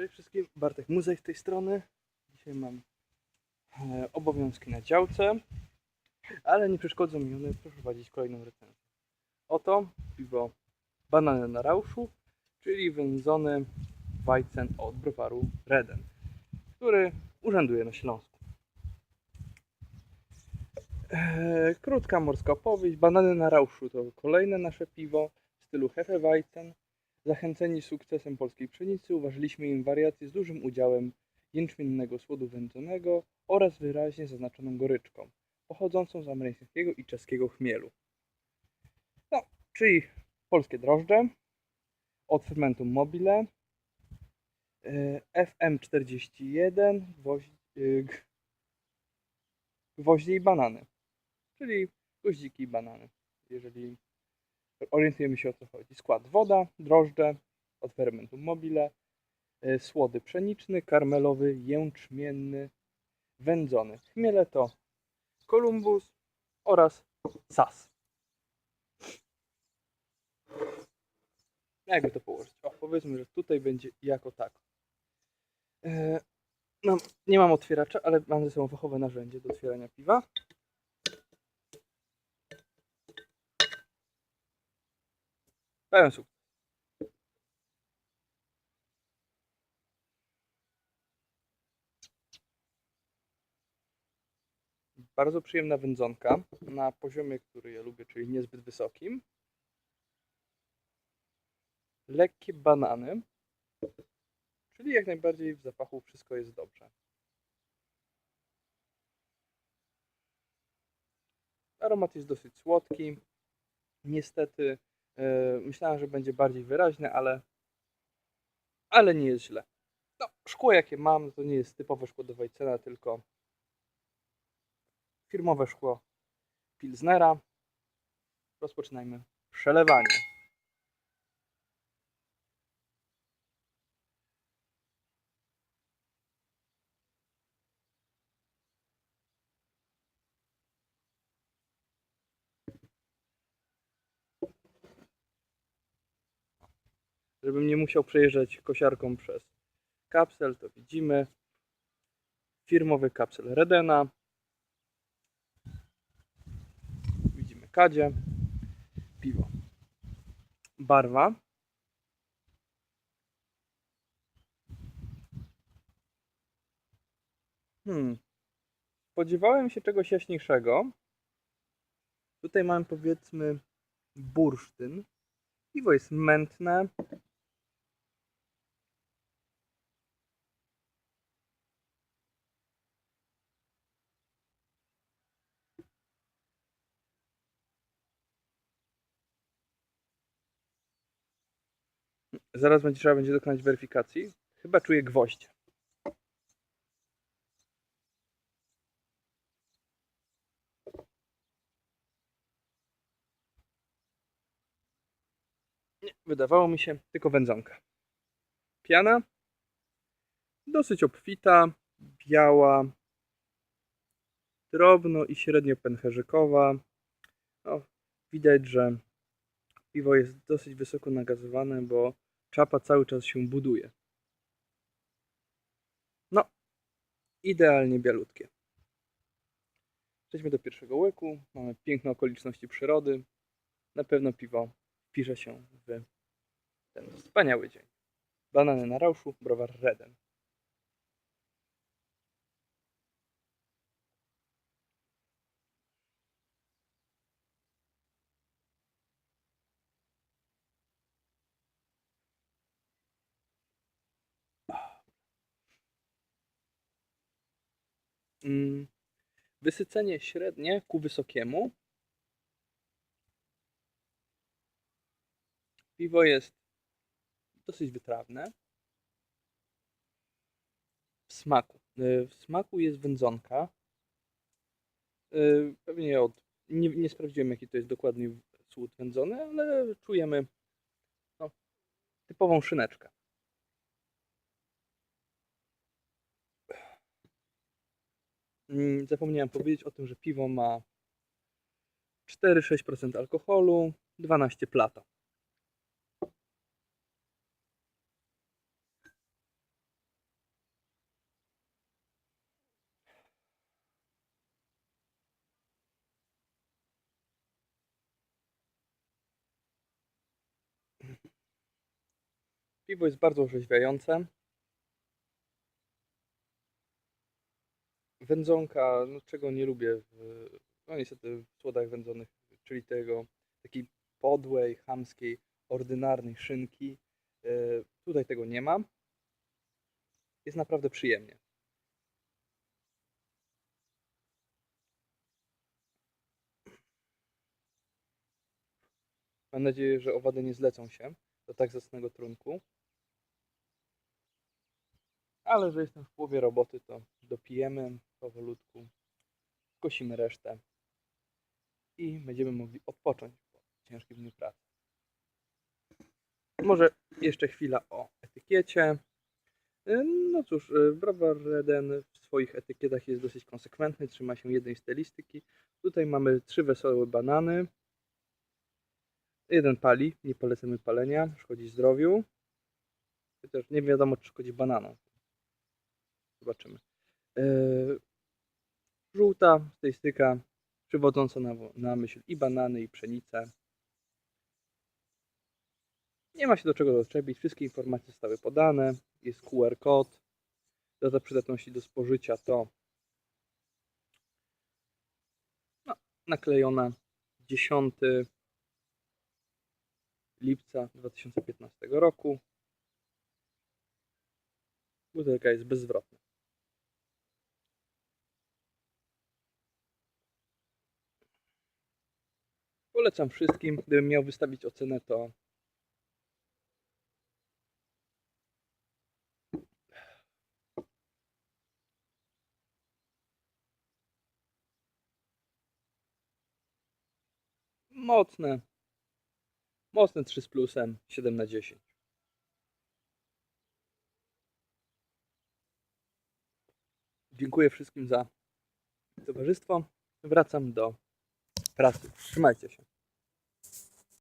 Cześć wszystkim, Bartek Muzej z tej strony. Dzisiaj mam e, obowiązki na działce, ale nie przeszkodzą mi one przeprowadzić kolejną recenzję. Oto piwo banany na rauszu, czyli wędzony Weizen od browaru Reden, który urzęduje na Śląsku. E, krótka morska opowieść. Banany na rauszu to kolejne nasze piwo w stylu Hefeweizen. Zachęceni sukcesem polskiej pszenicy uważaliśmy im wariację z dużym udziałem jęczmiennego słodu wędzonego oraz wyraźnie zaznaczoną goryczką, pochodzącą z amerykańskiego i czeskiego chmielu. No, czyli polskie drożdże od fermentum mobile e, FM41 gwoźdź, e, gwoździe i banany, czyli goździki i banany, jeżeli orientujemy się o co chodzi. Skład woda, drożdże od fermentum mobile, e, słody pszeniczny, karmelowy, jęczmienny, wędzony. Chmiele to Columbus oraz Sas. Jakby to położyć? O, powiedzmy, że tutaj będzie jako tak. E, no, nie mam otwieracza, ale mam ze sobą fachowe narzędzie do otwierania piwa. Pełen sukces. Bardzo przyjemna wędzonka na poziomie, który ja lubię, czyli niezbyt wysokim. Lekkie banany, czyli jak najbardziej w zapachu wszystko jest dobrze. Aromat jest dosyć słodki. Niestety Myślałem, że będzie bardziej wyraźne, ale, ale nie jest źle. No, szkło jakie mam, to nie jest typowe szkło do tylko firmowe szkło Pilsnera. Rozpoczynajmy przelewanie. Żebym nie musiał przejeżdżać kosiarką przez kapsel, to widzimy firmowy kapsel Redena. Widzimy kadzie, piwo. Barwa. Hmm. Spodziewałem się czegoś jaśniejszego. Tutaj mamy powiedzmy bursztyn. Piwo jest mętne. Zaraz będzie trzeba będzie dokonać weryfikacji. Chyba czuję gwoździe. Nie, wydawało mi się tylko wędzonka. Piana dosyć obfita, biała, drobno i średnio pęcherzykowa. No, widać, że piwo jest dosyć wysoko nagazowane, bo czapa cały czas się buduje. No, idealnie bialutkie. Przejdźmy do pierwszego łyku. Mamy piękne okoliczności przyrody. Na pewno piwo wpisze się w ten wspaniały dzień. Banany na rauszu, browar Reden. Wysycenie średnie ku wysokiemu. Piwo jest dosyć wytrawne. W smaku. Y, W smaku jest wędzonka. Y, Pewnie od. Nie, nie sprawdziłem, jaki to jest dokładnie słód wędzony, ale czujemy no, typową szyneczkę. Mm, zapomniałem powiedzieć o tym, że piwo ma 4-6% alkoholu, 12 plata. Piwo jest bardzo orzeźwiające. Wędzonka, no czego nie lubię w, no niestety w słodach wędzonych, czyli tego takiej podłej, chamskiej, ordynarnej szynki. E, Tutaj tego nie mam. Jest naprawdę przyjemnie. Mam nadzieję, że owady nie zlecą się do tak zacnego trunku. Ale że jestem w połowie roboty, to dopijemy powolutku, skosimy resztę i będziemy mogli odpocząć po ciężkim dniu pracy. Może jeszcze chwila o etykiecie. No cóż, Browar Reden w swoich etykietach jest dosyć konsekwentny, trzyma się jednej stylistyki. Tutaj mamy trzy wesołe banany. Jeden pali, nie polecamy palenia, szkodzi zdrowiu. Chociaż nie wiadomo, czy szkodzi bananom. Zobaczymy. Yy, żółta stylistyka przywodząca na, na myśl i banany, i pszenicę. Nie ma się do czego doczepić. Wszystkie informacje zostały podane. Jest QR kod. Data przydatności do spożycia to no, naklejona 10 lipca 2015 roku. Butelka jest bezzwrotna. Polecam wszystkim. Gdybym miał wystawić ocenę, to mocne. Mocne 3 z plusem, 7 na 10. Dziękuję wszystkim za towarzystwo. Wracam do pracy. Trzymajcie się.